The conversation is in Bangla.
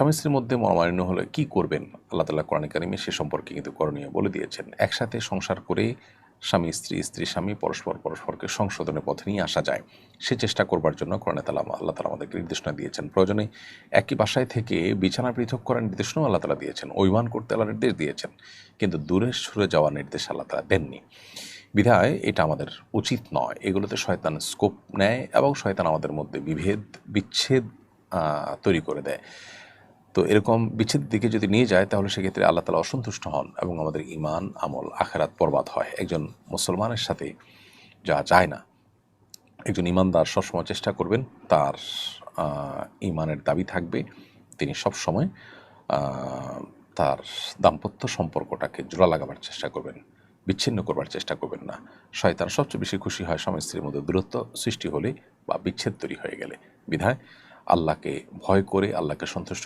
স্বামী স্ত্রীর মধ্যে মনোমালিন্য হলে কি করবেন? আল্লাহ তালা কোরআন কারিমে সে সম্পর্কে কিন্তু করণীয় বলে দিয়েছেন। একসাথে সংসার করে স্বামী স্ত্রী স্ত্রী স্বামী, পরস্পর পরস্পরকে সংশোধনের পথে নিয়ে আসা যায়। সে চেষ্টা করবার জন্য কোরআনে তালা, আল্লাহ তালা আমাদেরকে নির্দেশনা দিয়েছেন। প্রয়োজনে একই বাসায় থেকে বিছানা পৃথক করার নির্দেশনাও আল্লাহ তালা দিয়েছেন। অভিমান করতে আল্লাহ নির্দেশ দিয়েছেন। কিন্তু দূরে সরে যাওয়ার নির্দেশ আল্লাহ তালা দেননি। বিধায় এটা আমাদের উচিত নয়। এগুলোতে শয়তান স্কোপ নেয় এবং শয়তান আমাদের মধ্যে বিভেদ, বিচ্ছেদ তৈরি করে দেয়। তো এরকম বিচ্ছেদ দিকে যদি নিয়ে যায়, তাহলে সেক্ষেত্রে আল্লাহ তালা অসন্তুষ্ট হন এবং আমাদের ইমান আমল, আখেরাত বরবাদ হয়। একজন মুসলমানের সাথে যা যায় না, একজন ইমানদার সবসময় চেষ্টা করবেন তার ইমানের দাবি থাকবে। তিনি সবসময় তার দাম্পত্য সম্পর্কটাকে জোড়া লাগাবার চেষ্টা করবেন, বিচ্ছিন্ন করবার চেষ্টা করবেন না। শয়তান সবচেয়ে বেশি খুশি হয় স্বামী স্ত্রীর মধ্যে দূরত্ব সৃষ্টি হলে বা বিচ্ছেদ তৈরি হয়ে গেলে। বিধায় আল্লাহকে ভয় করে, আল্লাহকে সন্তুষ্ট